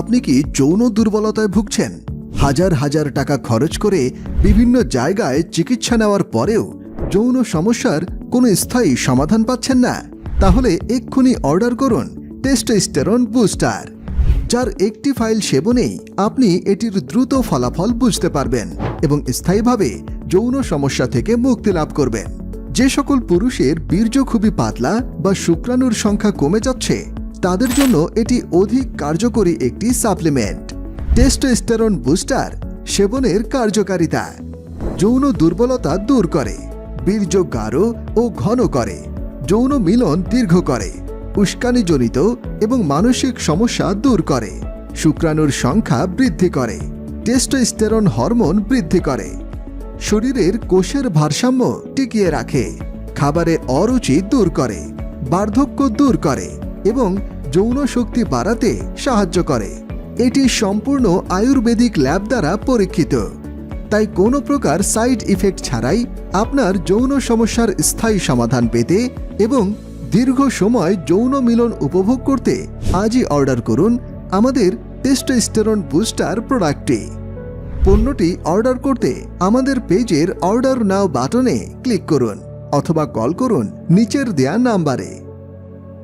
আপনি কি যৌন দুর্বলতায় ভুগছেন? হাজার হাজার টাকা খরচ করে বিভিন্ন জায়গায় চিকিৎসা নেওয়ার পরেও যৌন সমস্যার কোনো স্থায়ী সমাধান পাচ্ছেন না? তাহলে এক্ষুনি অর্ডার করুন টেস্টোস্টেরন বুস্টার, যার একটি ফাইল সেবনেই আপনি এটির দ্রুত ফলাফল বুঝতে পারবেন এবং স্থায়ীভাবে যৌন সমস্যা থেকে মুক্তি লাভ করবেন। যে সকল পুরুষের বীর্য খুবই পাতলা বা শুক্রাণুর সংখ্যা কমে যাচ্ছে তাদের জন্য এটি অধিক কার্যকরী একটি সাপ্লিমেন্ট টেস্টোস্টেরন বুস্টার সেবনের কার্যকারিতা। যৌন দুর্বলতা দূর করে বীর্য গাঢ় ও ঘন করে, যৌন মিলন দীর্ঘ করে, উস্কানিজনিত এবং মানসিক সমস্যা দূর করে, শুক্রাণুর সংখ্যা বৃদ্ধি করে টেস্টোস্টেরন হরমোন বৃদ্ধি করে। শরীরের কোষের ভারসাম্য টিকিয়ে রাখে, খাবারে অরুচি দূর করে, বার্ধক্য দূর করে এবং যৌন শক্তি বাড়াতে সাহায্য করে। এটি সম্পূর্ণ আয়ুর্বেদিক ল্যাব দ্বারা পরীক্ষিত। তাই কোনো প্রকার সাইড ইফেক্ট ছাড়াই আপনার যৌন সমস্যার স্থায়ী সমাধান পেতে এবং দীর্ঘ সময় যৌন মিলন উপভোগ করতে আজই অর্ডার করুন আমাদের টেস্টোস্টেরন বুস্টার প্রোডাক্টটি। পণ্যটি অর্ডার করতে আমাদের পেজের অর্ডার নাও বাটনে ক্লিক করুন অথবা কল করুন নিচের দেয়া নাম্বারে।